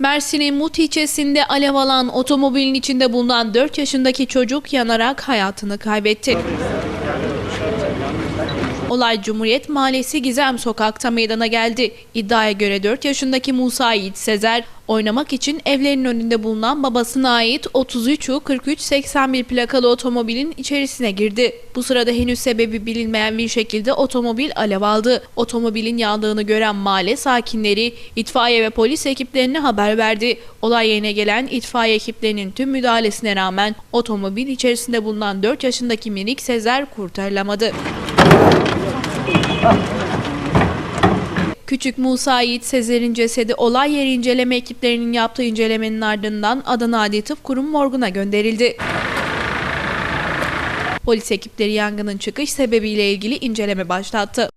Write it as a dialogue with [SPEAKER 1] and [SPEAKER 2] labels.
[SPEAKER 1] Mersin'in Mut ilçesinde alev alan otomobilin içinde bulunan 4 yaşındaki çocuk yanarak hayatını kaybetti. Olay Cumhuriyet Mahallesi Gizem Sokak'ta meydana geldi. İddiaya göre 4 yaşındaki Musa Yiğit Sezer oynamak için evlerinin önünde bulunan babasına ait 33U 4381 plakalı otomobilin içerisine girdi. Bu sırada henüz sebebi bilinmeyen bir şekilde otomobil alev aldı. Otomobilin yandığını gören mahalle sakinleri itfaiye ve polis ekiplerine haber verdi. Olay yerine gelen itfaiye ekiplerinin tüm müdahalesine rağmen otomobil içerisinde bulunan 4 yaşındaki minik Sezer kurtarılamadı. Küçük Musa Yiğit Sezer'in cesedi olay yeri inceleme ekiplerinin yaptığı incelemenin ardından Adana Adli Tıp Kurum morguna gönderildi. Polis ekipleri yangının çıkış sebebiyle ilgili inceleme başlattı.